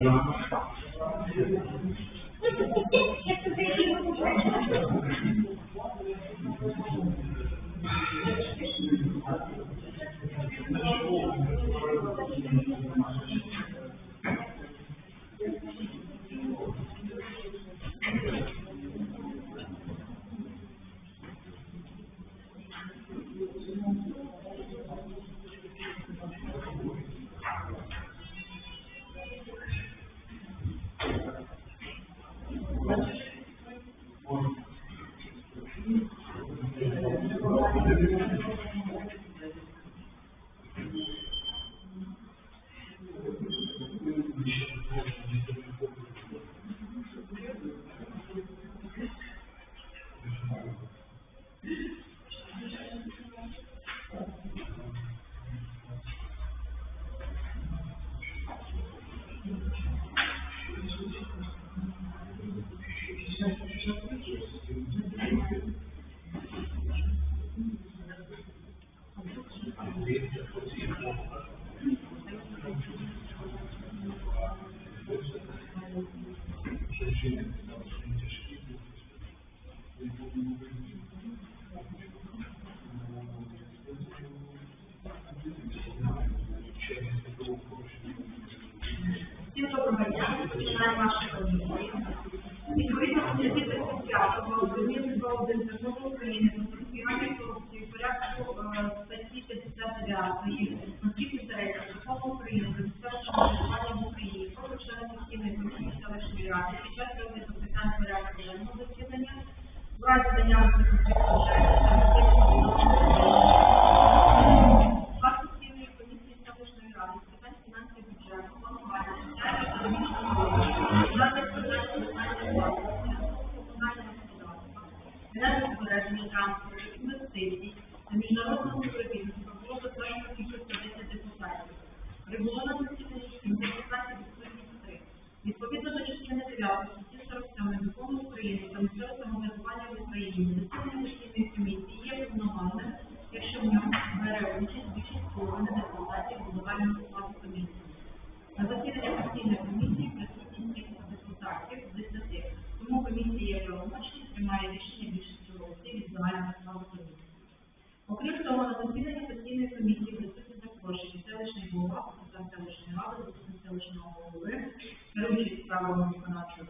Всім доброго дня. Починаємо нашу комісію. Відповідно Відповідно до частини 9 статті 47 закону України про місцеве засідання постійної комісії є повноважним, якщо в ньому бере участь більшість половини депутатів головального складу комісії. На засідання постійної комісії присутність депутатів з 10. Тому комісія є правомочною, приймає рішення більшістю голосів від загального складу комісії. Окрім того, на засіданні постійної комісії присутні також селищний голова, секретар селищної ради, заступник селищного голови, керуючий справами виконавчого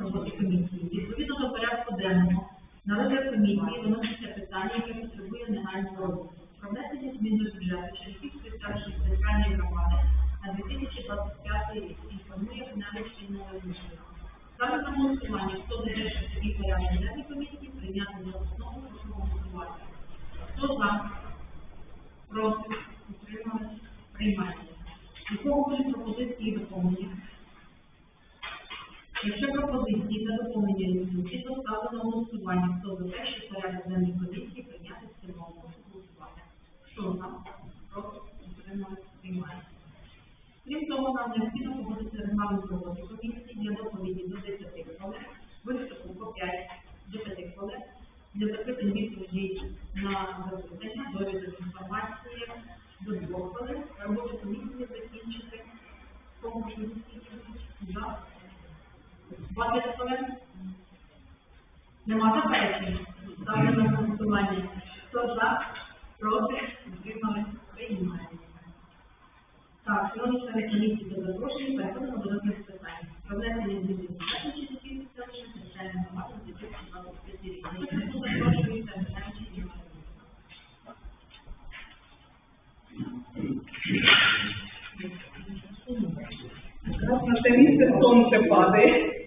роботи комісії. Відповідно до порядку денного на розгляд комісії виноситься Якщо пропозиції та доповнення відсутні, то ставлю на голосування, хто за те, що порядок денний комісії прийняти в цілому. Прошу голосувати. Хто за? Проти? Утримались? Приймається. Крім того, нам необхідно погодити регламент роботи комісії для доповіді до 10 хвилин, виступу по 5 до 5 хвилин, для запитань відповіді на запитання, довідок інформації до 2 хвилин, роботу комісії 20 хвилин. Нема заперечень? Ставлю на голосування. Хто за? Проти? Утримали? Приймається. Так, шановні члени комісії до запрошені, переходимо до розгляду питань. Про внесення змін до бюджету Чернігівської селищної територіальної громади у 2025 рік. Запрошується Геннадій Ігорович. Раз на те місце сонце падає.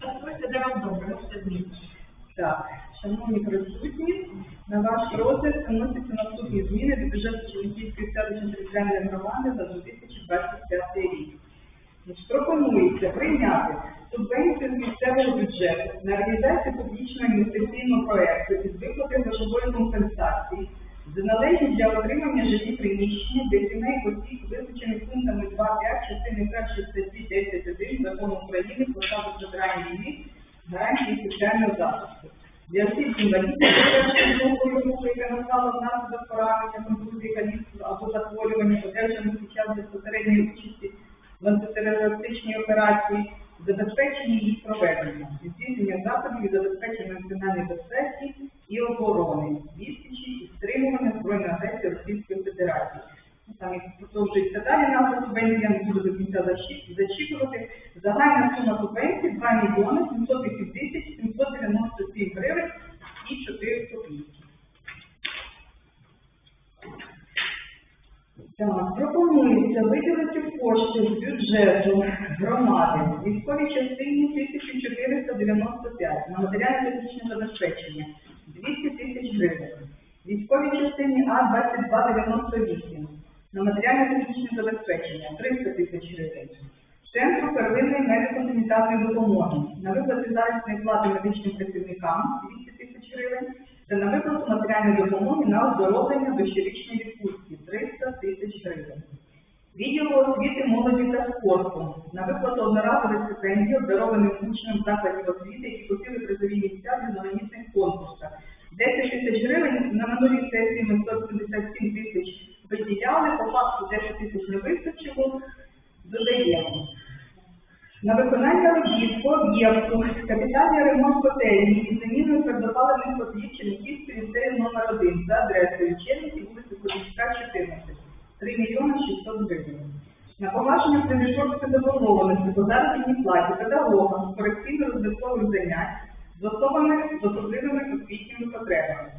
Так, де вам добре, можете змінити. Так, шановні присутні, на ваш розгляд вносяться наступні зміни до бюджету Чернігівської селищної територіальної громади за 2025 рік. Пропонується прийняти субвенцію з місцевого бюджету на реалізацію публічного інвестиційного проекту із виплати грошової компенсації належні для отримання жилі приміщення для сімей осіб, визначених пунктами 2.5 частини 1 статті 10.1 Закону України про статус ветеранів війни, гарантії соціального захисту. Для осіб з інвалідністю першої групи яка настала внаслідок поранення, контузії, каліцтва або захворювання, одержаних під час безпосередньої участі в антитерористичній операції, забезпечення їх проведення, здійснення заходів і забезпечення національної безпеки і оборони, відсічі і стримування Російської Федерації. Ну, і продовжується далі наша субвенція, я не буду до кінця зачитувати. Загальна сума субвенції 2 мільйони 708 тисяч 797 гривень і 4 копійки. Так, пропонується виділити кошти з бюджету громади військовій частині 1495 на матеріально-технічне забезпечення 200 тисяч гривень. Військовій частині А2298 на матеріально-технічне забезпечення 300 тисяч гривень. Центру первинної медико-санітарної допомоги на виплати заробітної плати медичним працівникам 200 тисяч гривень та на виплату матеріальної допомоги на оздоровлення до щорічної відпустки 300 тисяч гривень. Відділу освіти, молоді та спорту на виплату одноразових стипендій обдарованим учням закладів освіти, які посіли призові місця в різноманітних конкурсах. На виконання робіт по об'єкту капітальний ремонт котельні і заміну твердопаливних котлів Чернігівської ліцею номер 1 за адресою Чернігів, вулиця Козівська, 14, 3 мільйони 600 гривень. На погашення кредиторської заборгованості по заробітній платі педагогам корекційно-розвиткових занять з особами з особливими освітніми потребами.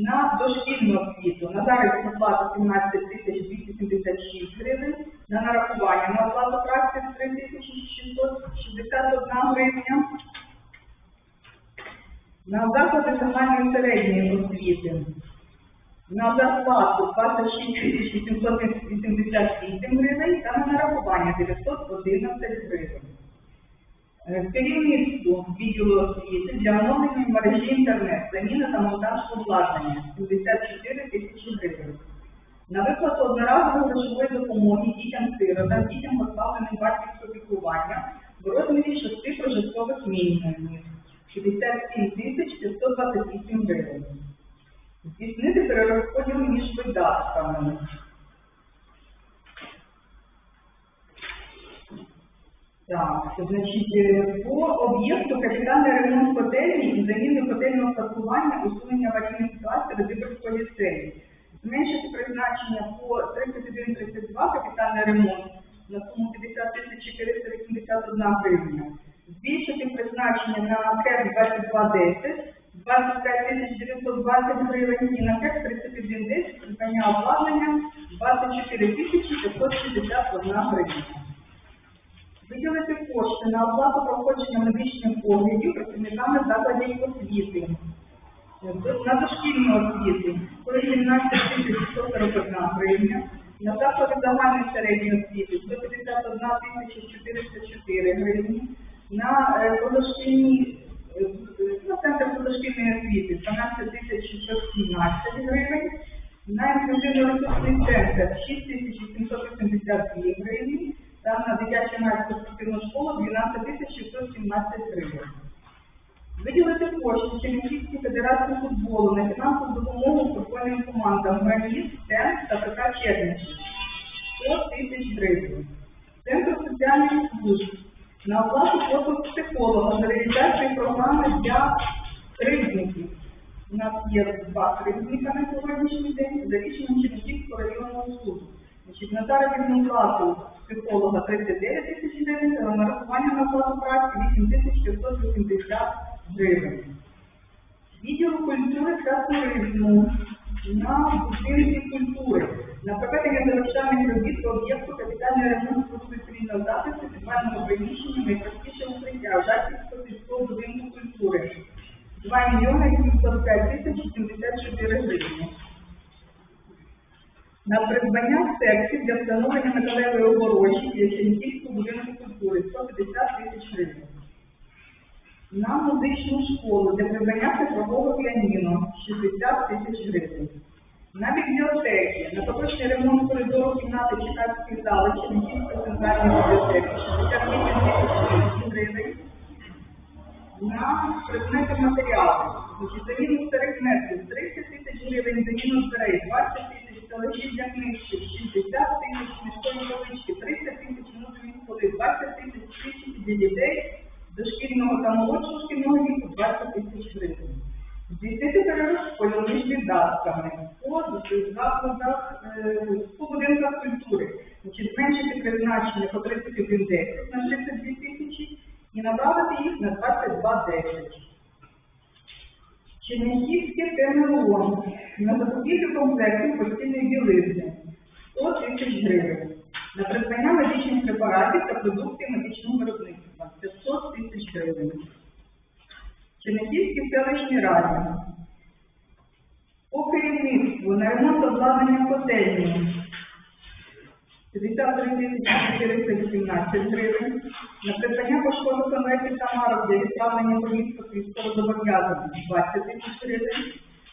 На дошкільну освіту на заробітну плату 17 тисяч 276 гривень, на нарахування на оплату праці 3 тисячі 661 гривня, на заклади загальної середньої освіти на зарплату 26 888 гривень та на нарахування 911 гривень. Е, Керівництву відділу освіти для оновлення мережі інтернет, заміна та монтаж обладнання 74 тисячі гривень. На виплату одноразової грошової допомоги дітям-сиротам, дітям позбавленим батьківського піклування в розмірі 6 прожиткових мінімумів 67 тисяч 528 гривень. Здійснити перерозподіл між видатками. Так, значить, е, по об'єкту капітальний ремонт котельні і заміни котельного стартування, усунення аварійних ситуацій Радиберського ліцею. Зменшити призначення по 31-32 капітальний ремонт на суму 50 тисяч 481 гривня. Призначення на КЕП 2210 25 тисяч 920 гривень і на КЕП 3110 придбання обладнання 24 тисячі 561 гривня. Виділити кошти на оплату проходження медичних оглядів працівниками закладів освіти. На дошкільну освіти 117 тисяч 141 гривня, на заклади загальної середньої освіти 151 тисяча 404 гривні, на позашкільні на центр позашкільної освіти 12 тисяч 617 гривень, на інклюзивно-ресурсний центр 6 тисяч 782 гривні, та на дитячу юнацьку спортивну школу 12 тисяч 617 гривень. Виділити кошти Чернігівській федерації футболу на фінансову допомогу футбольним командам «Граніт», «Тен» та ПК Чернігів 100 тисяч гривень. Центр соціальних служб на оплату послуг психолога за реалізацію програми для кривдників. У нас є два кривдника на сьогоднішній день за рішенням Чернігівського районного суду. Значить, на заробітну плату психолога 39 тисяч гривень, а на нарахування на оплату праці 8 тисяч 580 гривень. Відділу культури та туризму на будинки культури на проведення завершальних робіт по об'єкту капітальний ремонт служби цивільного захисту підвального приміщення найпростіше укриття Жаківського сільського будинку культури 2 мільйони 705 тисяч 74 гривні. На придбання секцій для встановлення металевої огорожі для Чернігівського будинку культури 150 тисяч гривень. На музичну школу для придбання цифрового піаніно 60 тисяч гривень. На бібліотеки, на поточний ремонт коридору кімнати Чекацької зали Чернігівської центральної бібліотеки 68 тисяч гривень. На предмети матеріалу, заміну старих метрів 30 тисяч гривень, заміну дверей 20 тисяч, стележі для книжки 60 тисяч, міської полички 30 тисяч, внутрішні столи 20 тисяч, тисяч для дітей дошкільного та молодшого шкільного віку 20 тисяч гривень. Здійснити перерозподіл між видатками по закладах, е, по будинках культури, значить, зменшити призначення по 31,10 на 32 тисячі і направити їх на 22,10. Чернігівське ТМО на закупівлю комплектів постільної білизни 100 тисяч гривень. На придбання медичних препаратів та продуктів медичного виробництва 500 тисяч гривень. Чернігівській селищній раді. По керівництву на ремонт обладнання котельні 53 тисячі 417 гривень. На придбання поштових конвертів та марок для відправлення військовозобов'язаних 20 тисяч гривень.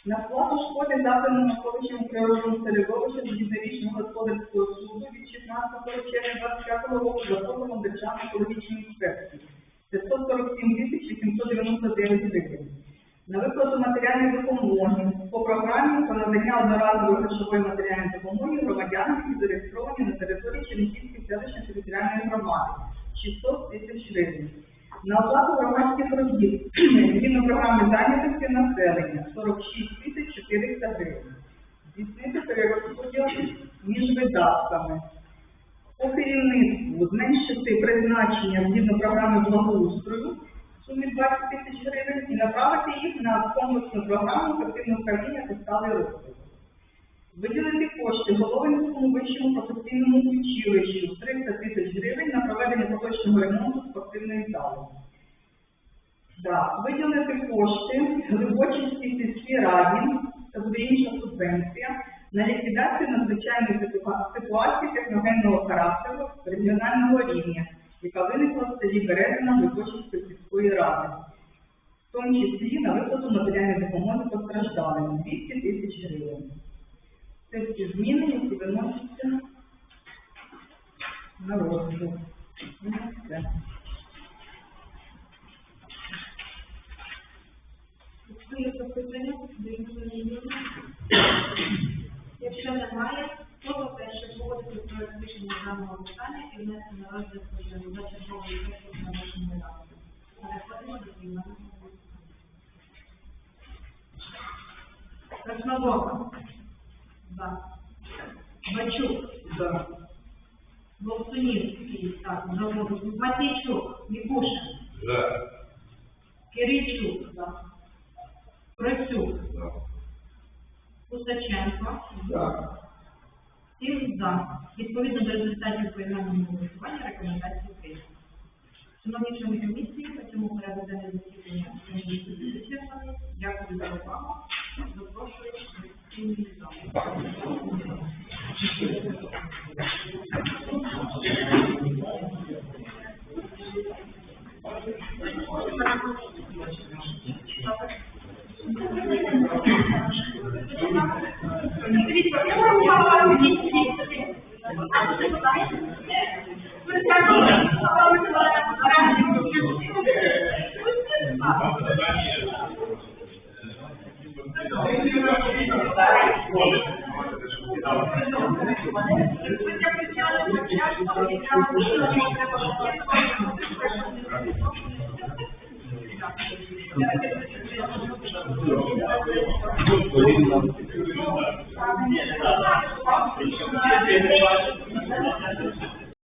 На сплату шкоди завданої навколишньому природному середовищу рішення господарського суду від 16 червня 25 року за позовом Державної екологічної інспекції 547 тисяч 899 гривень. На виплату матеріальної допомоги по програмі про надання одноразової грошової матеріальної допомоги громадянам, які зареєстровані на території Чернігівської селищної територіальної громади 600 тисяч гривень. На оплату громадських робіт згідно програми зайнятості населення 46 тисяч 400 гривень. Здійснити перерозподіл між видатками. По керівництву зменшити призначення згідно програми благоустрою сумі 20 тисяч гривень і направити їх на комплексну програму ефективного управління та сталий розвиток. Виділити кошти Головинському вищому професійному училищу 300 тисяч гривень на проведення поточного ремонту спортивної зали. Да. Виділити кошти Глибочинській сільській раді, це буде інша субвенція, на ліквідацію надзвичайної ситуа- ситуації техногенного характеру регіонального рівня, яка виникла в селі Березина Глибочинської сільської ради, в тому числі на виплату матеріальної допомоги постраждалим 200 тисяч гривень. Це всі зміни, які виносяться на розгляд. Краснодоба. За. Бачук. Да. Болсунівський. Так, заводу. Матійчук. Мікушин. За. Киричук. За. Процюк. За. Кусаченко. За. Всім за. Відповідно до результатів поіменного голосування рекомендації прийняті. Шановні члени комісії, на цьому засідання. Дякую за увагу. Запрошую до